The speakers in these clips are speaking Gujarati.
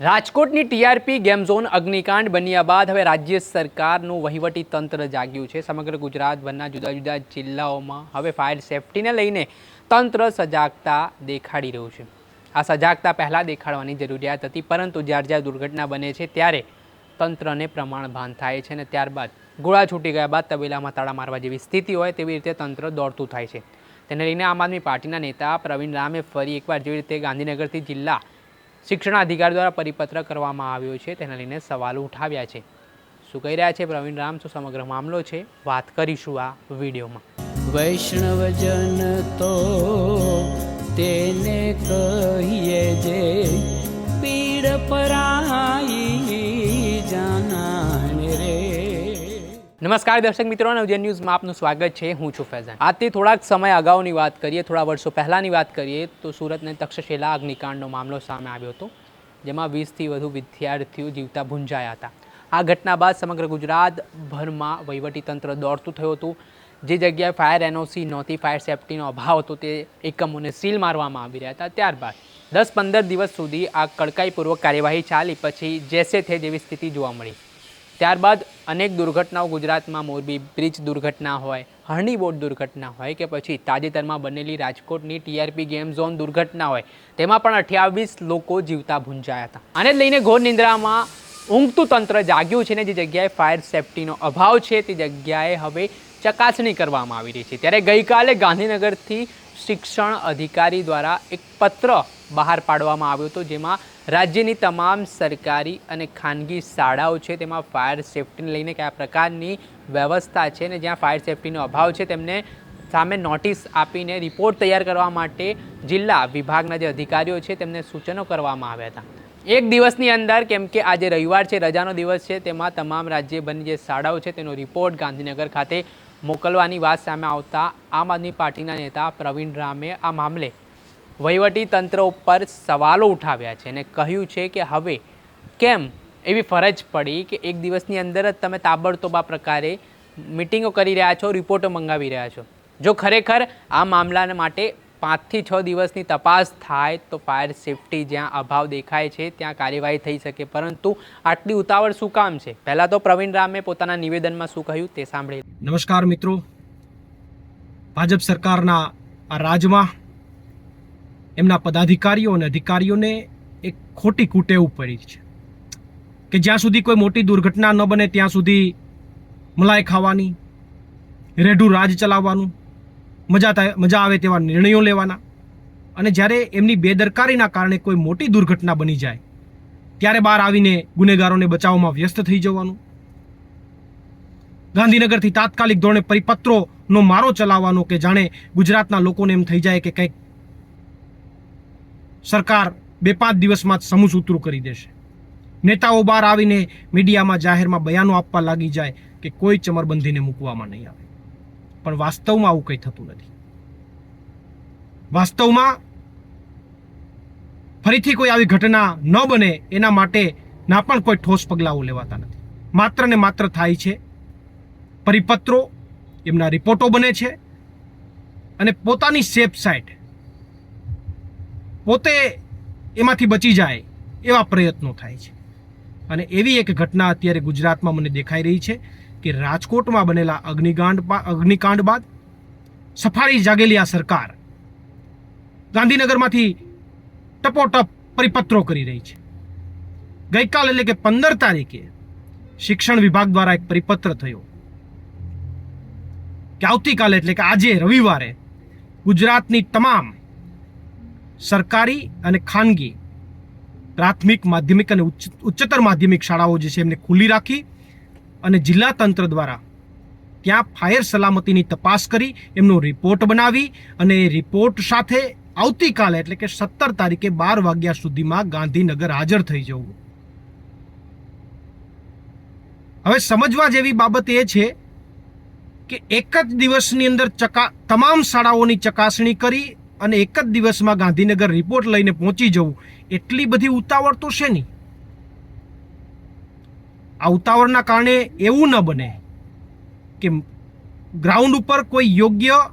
રાજકોટની ટીઆરપી ગેમ ઝોન અગ્નિકાંડ બન્યા બાદ હવે રાજ્ય સરકારનું વહીવટી તંત્ર જાગ્યું છે. સમગ્ર ગુજરાતભરના જુદા જુદા જિલ્લાઓમાં હવે ફાયર સેફટીને લઈને તંત્ર સજાગતા દેખાડી રહ્યું છે. આ સજાગતા પહેલાં દેખાડવાની જરૂરિયાત હતી, પરંતુ જ્યારે જ્યારે દુર્ઘટના બને છે ત્યારે તંત્રને પ્રમાણભાન થાય છે અને ત્યારબાદ ગોળા છૂટી ગયા બાદ તબેલામાં તાળા મારવા જેવી સ્થિતિ હોય તેવી રીતે તંત્ર દોડતું થાય છે. તેને લઈને આમ આદમી પાર્ટીના નેતા પ્રવીણ રામે ફરી એકવાર જેવી રીતે ગાંધીનગરથી જિલ્લા શિક્ષણ અધિકાર દ્વારા પરિપત્ર કરવામાં આવ્યો છે, તેના લઈને સવાલો ઉઠાવ્યા છે. શું કહી રહ્યા છે પ્રવીણ રામ? શું સમગ્ર મામલો છે, વાત કરીશું આ વિડીયોમાં. વૈષ્ણવજન તો તેને કહીએ જે, પીડ પરાઈ નમસ્કાર દર્શક મિત્રો, નવજન ન્યૂઝમાં આપનું સ્વાગત છે. હું છું ફૈઝાન. આજથી થોડાક સમય અગાઉની વાત કરીએ, થોડા વર્ષો પહેલાંની વાત કરીએ, તો સુરતને તક્ષશિલા અગ્નિકાંડનો મામલો સામે આવ્યો હતો, જેમાં વીસથી વધુ વિદ્યાર્થીઓ જીવતા ભૂંજાયા હતા. આ ઘટના બાદ સમગ્ર ગુજરાતભરમાં વહીવટીતંત્ર દોડતું થયું હતું. જે જગ્યાએ ફાયર એનઓસી નહોતી ફાયર સેફટીનો અભાવ હતો, તે એકમોને સીલ મારવામાં આવી રહ્યા હતા. ત્યારબાદ દસ પંદર દિવસ સુધી આ કડકાઈપૂર્વક કાર્યવાહી ચાલી, પછી જેસે થે જેવી સ્થિતિ જોવા મળી. ત્યારબાદ અનેક દુર્ઘટનાઓ ગુજરાતમાં મોરબી બ્રિજ દુર્ઘટના હોય, હરણી બોટ દુર્ઘટના હોય કે પછી તાજેતરમાં બનેલી રાજકોટની ટીઆરપી ગેમ ઝોન દુર્ઘટના હોય, તેમાં પણ અઠ્યાવીસ લોકો જીવતા ભૂંજાયા હતા. આને લઈને ઘોર નિંદ્રામાં ઊંઘતું તંત્ર જાગ્યું છે ને, જે જગ્યાએ ફાયર સેફટીનો અભાવ છે, તે જગ્યાએ હવે ચકાસણી કરવામાં આવી રહી છે. ત્યારે ગઈકાલે ગાંધીનગરથી શિક્ષણ અધિકારી દ્વારા એક પત્ર બહાર પાડવામાં આવ્યો હતો, જેમાં રાજ્યની તમામ સરકારી અને ખાનગી શાળાઓ છે, તેમાં ફાયર સેફટીને લઈને કયા પ્રકારની વ્યવસ્થા છે ને જ્યાં ફાયર સેફટીનો અભાવ છે, તેમને સામે નોટિસ આપીને રિપોર્ટ તૈયાર કરવા માટે જિલ્લા વિભાગના જે અધિકારીઓ છે, તેમને સૂચનો કરવામાં આવ્યા હતા. એક દિવસની અંદર, કેમ કે આજે રવિવાર છે, રજાનો દિવસ છે, તેમાં તમામ રાજ્યભરની જે શાળાઓ છે, તેનો રિપોર્ટ ગાંધીનગર ખાતે મોકલવાની વાત સામે આવતા આમ આદમી પાર્ટીના નેતા પ્રવીણ રામે આ મામલે વહીવટી તંત્ર ઉપર સવાલો ઉઠાવ્યા છે અને કહ્યું છે કે હવે કેમ એવી ફરજ પડી કે એક દિવસની અંદર જ તમે તાબડતોબ આ પ્રકારે મિટિંગો કરી રહ્યા છો, રિપોર્ટો મંગાવી રહ્યા છો. જો ખરેખર આ મામલાને માટે પાંચથી છ દિવસની તપાસ થાય તો ફાયર સેફટી જ્યાં અભાવ દેખાય છે, ત્યાં કાર્યવાહી થઈ શકે. પરંતુ આટલી ઉતાવળ શું કામ છે? પહેલાં તો પ્રવીણ રામે પોતાના નિવેદનમાં શું કહ્યું તે સાંભળી. નમસ્કાર મિત્રો. ભાજપ સરકારના આ રાજમાં એમના પદાધિકારીઓ અને અધિકારીઓને એક ખોટી કુટેવ પડી છે કે જ્યાં સુધી કોઈ મોટી દુર્ઘટના ન બને, ત્યાં સુધી મલાઈ ખાવાની, રેઢું રાજ ચલાવવાનું મજા થાય, મજા આવે તેવા નિર્ણયો લેવાના. અને જ્યારે એમની બેદરકારીના કારણે કોઈ મોટી દુર્ઘટના બની જાય, ત્યારે બહાર આવીને ગુનેગારોને બચાવવામાં વ્યસ્ત થઈ જવાનું. ગાંધીનગરથી તાત્કાલિક ધોરણે પરિપત્રોનો મારો ચલાવવાનો કે જાણે ગુજરાતના લોકોને એમ થઈ જાય કે કંઈક સરકાર બે પાંચ દિવસમાં જ સમૂહ સમૂસૂતરું કરી દેશે. નેતાઓ બહાર આવીને મીડિયામાં જાહેરમાં બયાનો આપવા લાગી જાય કે કોઈ ચમરબંધીને મૂકવામાં નહીં આવે. પણ વાસ્તવમાં આવું કંઈ થતું નથી. વાસ્તવમાં ફરીથી કોઈ આવી ઘટના ન બને એના માટે ના પણ કોઈ ઠોસ પગલાઓ લેવાતા નથી. માત્ર ને માત્ર થાય છે પરિપત્રો, એમના રિપોર્ટો બને છે અને પોતાની સેફ સાઇડ પોતે એમાંથી બચી જાય એવા પ્રયત્નો થાય છે. અને એવી એક ઘટના અત્યારે ગુજરાતમાં મને દેખાઈ રહી છે કે રાજકોટમાં બનેલા અગ્નિકાંડ અગ્નિકાંડ બાદ સફારી જાગેલી આ સરકાર. ગાંધીનગરમાંથી ટપોટપ પરિપત્રો કરી રહી છે. ગઈકાલ એટલે કે પંદર તારીખે શિક્ષણ વિભાગ દ્વારા એક પરિપત્ર થયો. કે આવતીકાલે એટલે કે આજે રવિવારે ગુજરાતની તમામ સરકારી અને ખાનગી પ્રાથમિક માધ્યમિક અને ઉચ્ચતર માધ્યમિક શાળાઓ જે છે એમને ખુલ્લી રાખી અને જિલ્લા તંત્ર દ્વારા ત્યાં ફાયર સલામતીની તપાસ કરી, એમનો રિપોર્ટ બનાવી અને રિપોર્ટ સાથે આવતીકાલે એટલે કે સત્તર તારીખે બાર વાગ્યા સુધીમાં ગાંધીનગર હાજર થઈ જવું. હવે સમજવા જેવી બાબત એ છે કે એક જ દિવસની અંદર ચકા, તમામ શાળાઓની ચકાસણી કરી અને એક જ દિવસમાં ગાંધીનગર રિપોર્ટ લઈને પહોંચી જવું. એટલી બધી ઉતાવળ તો છે નહીં. આ કારણે એવું ન બને કે ગ્રાઉન્ડ ઉપર કોઈ યોગ્ય,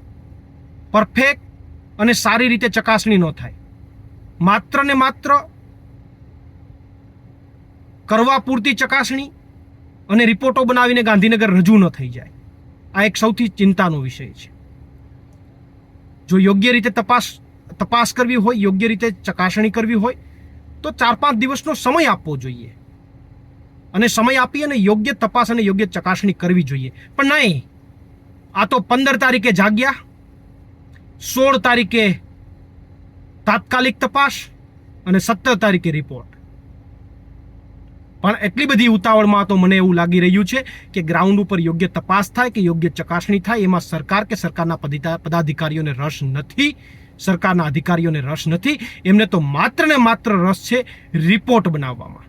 પરફેક્ટ અને સારી રીતે ચકાસણી ન થાય. માત્ર ને માત્ર કરવા પૂરતી ચકાસણી અને રિપોર્ટો બનાવીને ગાંધીનગર રજૂ ન થઈ જાય. આ એક સૌથી ચિંતાનો વિષય છે. જો યોગ્ય રીતે તપાસ તપાસ કરવી હોય, યોગ્ય રીતે ચકાસણી કરવી હોય, તો ચાર પાંચ દિવસનો સમય આપવો જોઈએ. અને સમય આપી અને યોગ્ય તપાસ અને યોગ્ય ચકાસણી કરવી જોઈએ. પણ નહીં, આ તો પંદર તારીખે જાગ્યા, સોળ તારીખે તાત્કાલિક તપાસ અને સત્તર તારીખે રિપોર્ટ પણ એટલી બધી ઉતાવળમાં તો મને એવું લાગી રહ્યું છે કે ગ્રાઉન્ડ ઉપર યોગ્ય તપાસ થાય કે યોગ્ય ચકાસણી થાય, એમાં સરકાર કે સરકારના પદાધિકારીઓને રસ નથી, સરકારના અધિકારીઓને રસ નથી, એમને તો માત્ર ને માત્ર રસ છે રિપોર્ટ બનાવવામાં.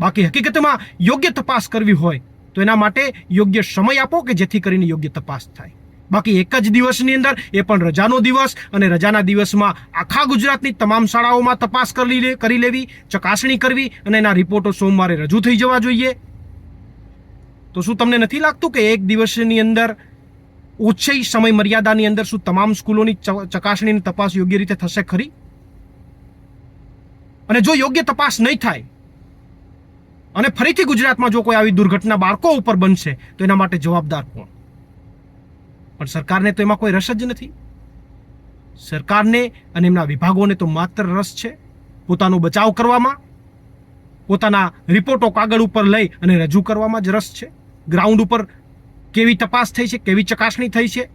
બાકી હકીકતમાં યોગ્ય તપાસ કરવી હોય તો એના માટે યોગ્ય સમય આપો કે જેથી કરીને યોગ્ય તપાસ થાય. બાકી એક જ દિવસની અંદર એ પણ રજાનો દિવસ અને રજાના દિવસમાં આખા ગુજરાતની તમામ શાળાઓમાં તપાસ કરી કરી લેવી, ચકાસણી કરવી અને એના રિપોર્ટો સોમવારે રજૂ થઈ જવા જોઈએ. તો શું તમને નથી લાગતું કે એક દિવસની અંદર ઓછી સમય મર્યાદાની અંદર શું તમામ સ્કૂલોની ચ- ચકાસણી તપાસ યોગ્ય રીતે થશે ખરી? અને જો યોગ્ય તપાસ નહીં થાય અને ફરીથી ગુજરાતમાં જો કોઈ આવી દુર્ઘટના બાળકો ઉપર બનશે, તો એના માટે જવાબદાર કોણ? પણ સરકારને તો એમાં કોઈ રસ જ નથી. સરકારને અને એમના વિભાગોને તો માત્ર રસ છે પોતાનો બચાવ કરવામાં, પોતાના રિપોર્ટો કાગળ ઉપર લઈ અને રજૂ કરવામાં જ રસ છે. ગ્રાઉન્ડ ઉપર કેવી તપાસ થઈ છે, કેવી ચકાસણી થઈ છે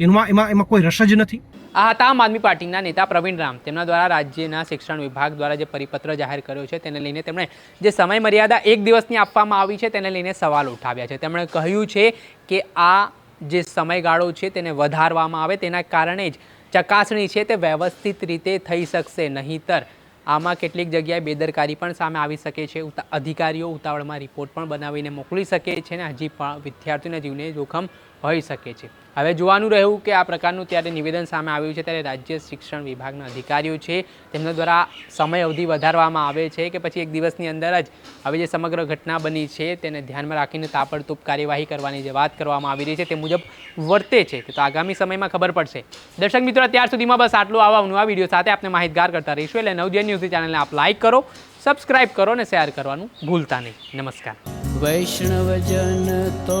એમાં એમાં એમાં કોઈ રસ જ નથી. આ હતા આમ આદમી પાર્ટીના નેતા પ્રવીણ રામ. તેમના દ્વારા રાજ્યના શિક્ષણ વિભાગ દ્વારા જે પરિપત્ર જાહેર કર્યો છે, તેને લઈને તેમણે જે સમય મર્યાદા એક દિવસની આપવામાં આવી છે, તેને લઈને સવાલ ઉઠાવ્યા છે. તેમણે કહ્યું છે કે આ જે સમયગાળો છે, તેને વધારવામાં આવે. તેના કારણે જ ચકાસણી છે તે વ્યવસ્થિત રીતે થઈ શકશે. નહીંતર આમાં કેટલીક જગ્યાએ બેદરકારી પણ સામે આવી શકે છે. અધિકારીઓ ઉતાવળમાં રિપોર્ટ પણ બનાવીને મોકલી શકે છે અને હજી પણ વિદ્યાર્થીઓના જીવને જોખમ હોઈ શકે છે. હવે જોવાનું રહ્યું કે આ પ્રકારનું ત્યારે નિવેદન સામે આવ્યું છે ત્યારે રાજ્ય શિક્ષણ વિભાગના અધિકારીઓ છે, તેમના દ્વારા સમય અવધિ વધારવામાં આવે છે કે પછી એક દિવસની અંદર જ હવે જે સમગ્ર ઘટના બની છે તેને ધ્યાનમાં રાખીને તાપડતૂપ કાર્યવાહી કરવાની જે વાત કરવામાં આવી રહી છે તે મુજબ વર્તે છે. તો આગામી સમયમાં ખબર પડશે. દર્શક મિત્રો, અત્યાર સુધીમાં બસ આટલું આવા નવા વીડિયો સાથે આપણે માહિતગાર કરતા રહીશું એટલે નવજીવન ન્યૂઝની ચેનલને આપ લાઇક કરો સબસ્ક્રાઇબ કરો અને શેર કરવાનું ભૂલતા નહીં. નમસ્કાર. વૈષ્ણવજન તો